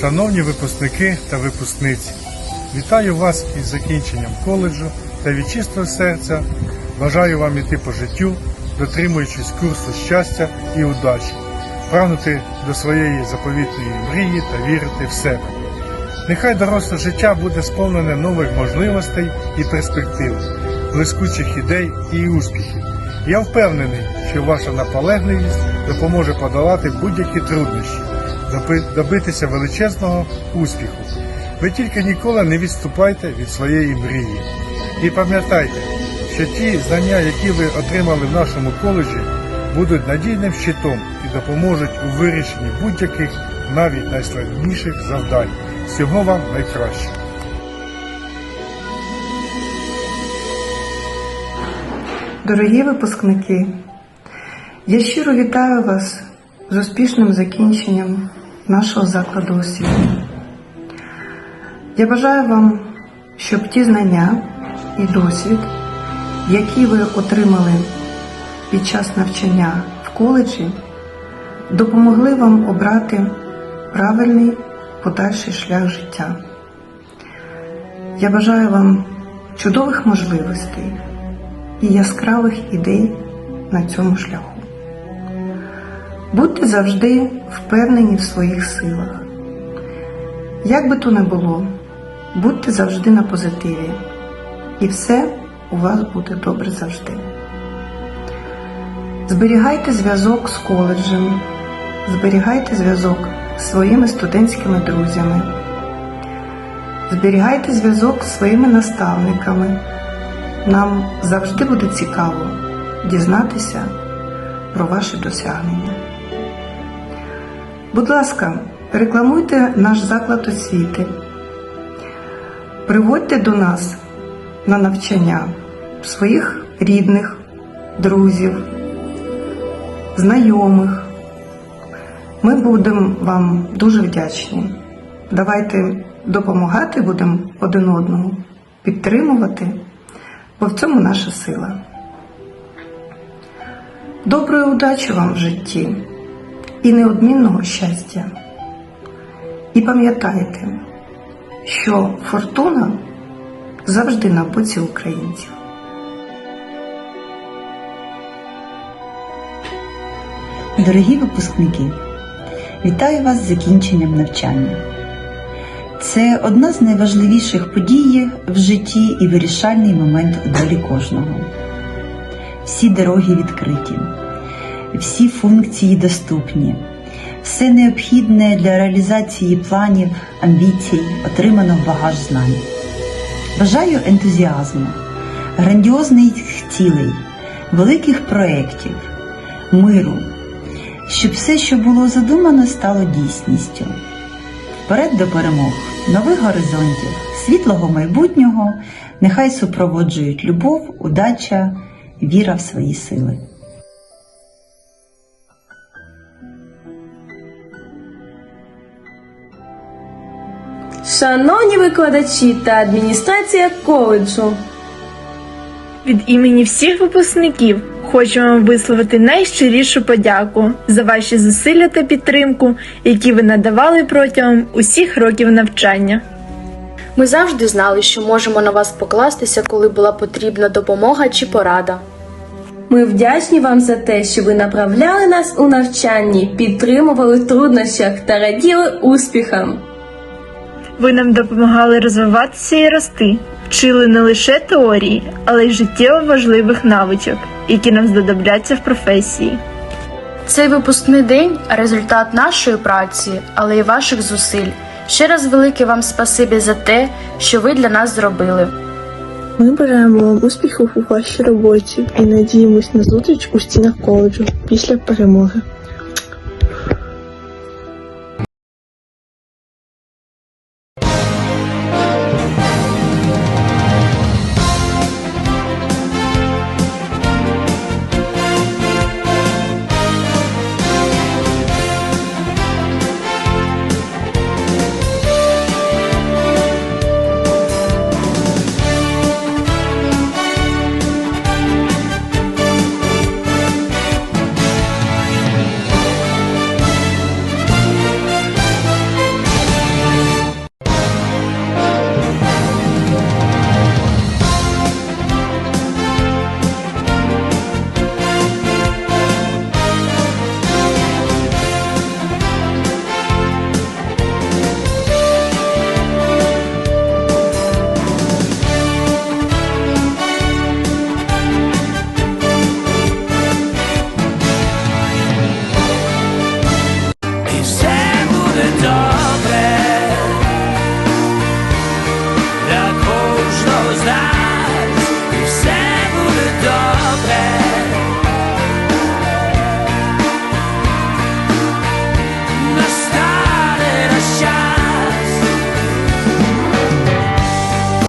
Шановні випускники та випускниці, вітаю вас із закінченням коледжу та від чистого серця бажаю вам іти по життю, дотримуючись курсу щастя і удачі, прагнути до своєї заповітної мрії та вірити в себе. Нехай доросле життя буде сповнене нових можливостей і перспектив, блискучих ідей і успіхів. Я впевнений, що ваша наполегливість допоможе подолати будь-які труднощі, добитися величезного успіху. Ви тільки ніколи не відступайте від своєї мрії. І пам'ятайте, що ті знання, які ви отримали в нашому коледжі, будуть надійним щитом і допоможуть у вирішенні будь-яких, навіть найскладніших завдань. Всього вам найкраще. Дорогі випускники, я щиро вітаю вас з успішним закінченням нашого закладу освіти. Я бажаю вам, щоб ті знання і досвід, які ви отримали під час навчання в коледжі, допомогли вам обрати правильний подальший шлях життя. Я бажаю вам чудових можливостей і яскравих ідей на цьому шляху. Будьте завжди впевнені в своїх силах. Як би то не було, будьте завжди на позитиві, і все у вас буде добре завжди. Зберігайте зв'язок з коледжем, зберігайте зв'язок з своїми студентськими друзями, зберігайте зв'язок з своїми наставниками. Нам завжди буде цікаво дізнатися про ваші досягнення. Будь ласка, рекламуйте наш заклад освіти. Приводьте до нас на навчання своїх рідних, друзів, знайомих. Ми будемо вам дуже вдячні. Давайте допомагати будемо один одному, підтримувати бо в цьому наша сила. Доброї удачі вам в житті і неодмінного щастя. І пам'ятайте, що фортуна завжди на боці українців. Дорогі випускники, вітаю вас з закінченням навчання. Це одна з найважливіших подій в житті і вирішальний момент у долі кожного. Всі дороги відкриті, всі функції доступні, все необхідне для реалізації планів, амбіцій, отримано в багаж знань. Бажаю ентузіазму, грандіозних цілей, великих проєктів, миру, щоб все, що було задумано, стало дійсністю. Вперед до перемог, нових горизонтів, світлого майбутнього, нехай супроводжують любов, удача, віра в свої сили. Шановні викладачі та адміністрація коледжу, Від імені всіх випускників хочемо висловити найщирішу подяку за ваші зусилля та підтримку, які ви надавали протягом усіх років навчання. Ми завжди знали, що можемо на вас покластися, коли була потрібна допомога чи порада. ми вдячні вам за те, що ви направляли нас у навчанні, підтримували труднощах та раділи успіхам. Ви нам допомагали розвиватися і рости, вчили не лише теорії, але й життєво важливих навичок, які нам знадобляться в професії. Цей випускний день результат нашої праці, але й ваших зусиль. Ще раз велике вам спасибі за те, що ви для нас зробили. Ми бажаємо вам успіхів у вашій роботі і надіємось на зустріч у стінах коледжу після перемоги.